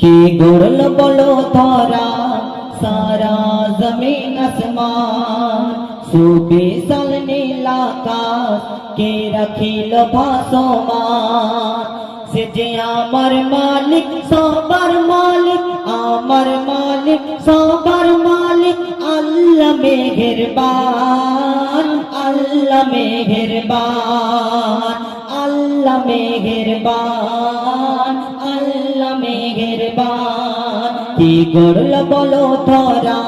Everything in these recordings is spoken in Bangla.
কি গড়ল বলো ধরা সারা জমিন আসমান। সুবিশাল নীলাকাশ কে রাখিল ভাসমান। সে যে আমার মালিক, সবার মালিক, আমার মালিক, সবার মালিক, আল্লাহ মেহেরবান আল্লাহ মেহেরবান আল্লাহ মেহেরবান। কি গড়ল বলো ধরা,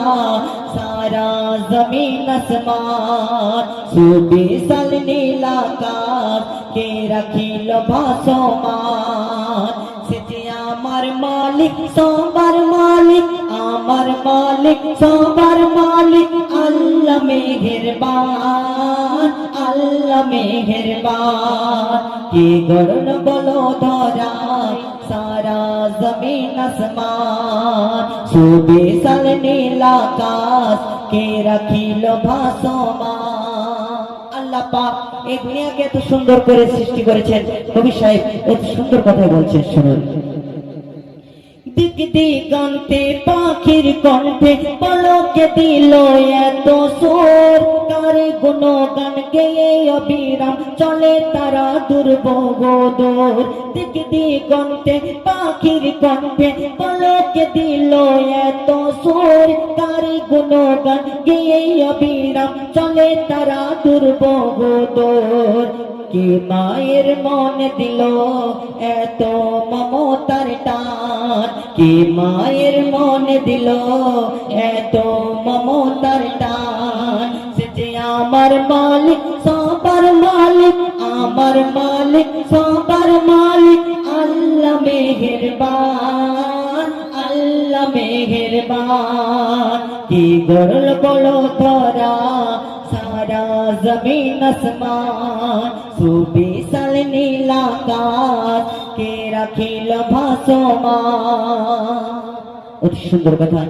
সারা জমিন আসমান। সুবিশাল নীলাকাশ কে রাখিল ভাসমান? সে যে আমার মালিক, সবার মালিক, আমার মালিক, সবার মালিক, আল্লাহ মেহেরবান আল্লাহ মেহেরবান। কি গড়ন বলো ধরা সারা জমিন আসমান সুবিশাল নীলাকাশ কে রাখিল ভাসমান আল্লাহ পাক এই দুনিয়াকে এত সুন্দর করে সৃষ্টি করেছেন। কবি সাহেব, এত সুন্দর কথা বলছেন, শুনুন। দিক দিগন্তে পাখির কণ্ঠে পলকে দিল এত সুর। তারে গুণগান গেয়ে অবিরাম চলে তারা দুর্বগদোর দিক দিগন্তে পাখির কণ্ঠে পলকে দিল এত সুর। তারে গুণগান গেয়ে অবিরাম চলে তারা দুর্বগদোর কি মায়ের মন দিল? এত মমতার টান। কি মায়ের মন দিল? এত মমতার টান। সে যে আমার মালিক, সবার মালিক, আমার মালিক, সবার মালিক, আল্লাহ মেহেরবান আল্লাহ মেহেরবান। কি গরল বলো ধরা সারা জমিন আসমান সুবিশাল নীলাকাশ কে রাখিল ভাসমান অতি সুন্দর কথা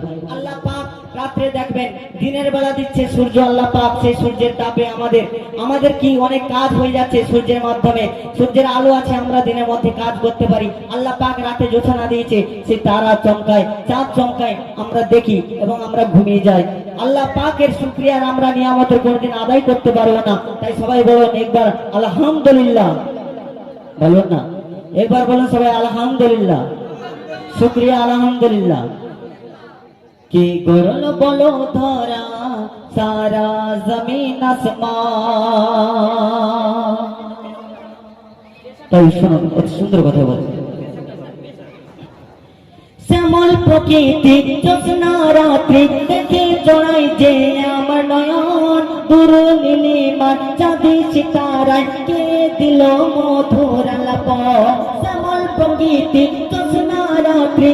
রাত্রে দেখবেন দিনের বেলা দিচ্ছে সূর্য, আল্লাহ পাক সেই সূর্যের তাপে আমাদের আমাদের কি অনেক কাজ হয়ে যাচ্ছে সূর্যের মাধ্যমে? সূর্যের আলো আছে, আমরা দিনের মধ্যে কাজ করতে পারি। আল্লাহ পাক রাতে জোছানা দিয়েছে, সেই তারা চমকায়, চাঁদ চমকায়, আমরা দেখি এবং আমরা ঘুমিয়ে যাই। আল্লাহ পাকের শুক্রিয়ার আমরা নিয়ামতের কোনোদিন আদায় করতে পারব না। তাই সবাই বলুন একবার, আলহামদুলিল্লাহ। বলুন না, একবার বলুন সবাই, আলহামদুলিল্লাহ। শুক্রিয়া, আলহামদুলিল্লাহ। কি গরল বলো ধরা? সারা জমিন তাই শোনো, অতি সুন্দর কথা বলছে শ্যামল প্রকৃতি জ্যোৎস্না রাত্রি দেখে জড়াই যে আমার নয়ন দূর নীলিমার চাঁদি সিতারায় কে দিল মধুর আলাপ শ্যামল প্রকৃতি জ্যোৎস্না রাত্রি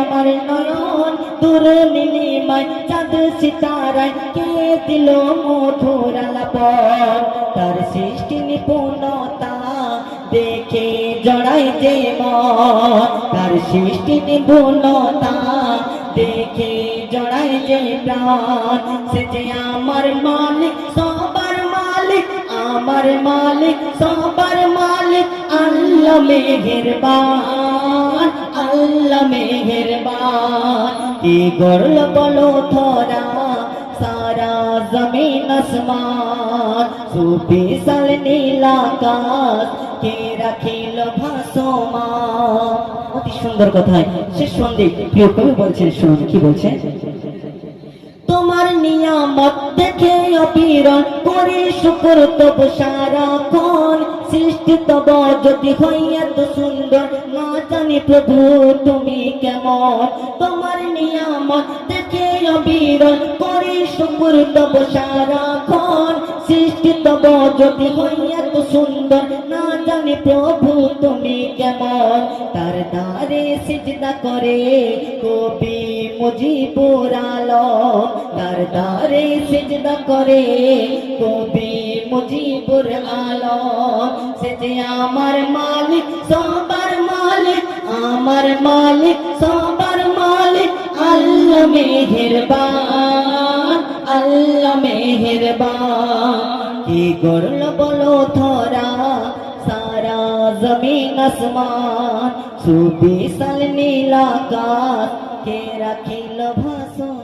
আমার নয়ন দূর নীলিমায়, চাঁদ সিতারায় কে দিল মধুর আলাপ তার সৃষ্টি নিপুণতা দেখে জড়াই যে তার সৃষ্টি নিপুণতা দেখে জড়াই যে প্রাণ। সে যে আমার মালিক, সবার মালিক, আমার মালিক, সবার মালিক, আল্লাহ মেহেরবান। আল্লাহ মেহেরবান। কি গড়ল বলো থরা সারা জমিন আসমান। সাল নীলাকাশ কে রাখিল ভাসমান। অতি সুন্দর কথায় শেষ সন্দেহ প্রিয় কবি বলছেন, শুনুন, কি বলছেন? নিয়ামত দেখে অবিরল করে শুকর তব সারাক্ষণ সৃষ্টি তব যদি হয় এত সুন্দর। না জানি প্রভু, তুমি কেমন? তোমার নিয়ামত দেখে অবিরল করে শুকর তব সারাক্ষণ সৃষ্টি তব যদি হয় এত সুন্দর। জানি প্রভু তুমি কেমন? তার দ্বারে সিজদা করে কবি মুজিবুর আলম। তার দ্বারে সিজদা করে কবি মুজিবুর আলম। সে যে আমার মালিক, সবার মালিক, আমার মালিক, সবার মালিক। আল্লাহ মেহেরবান আল্লাহ মেহেরবান। কি গরল বলো ধরা? জমিন আসমান সুবিশাল নীলাকাশ কে রাখিল ভাসমান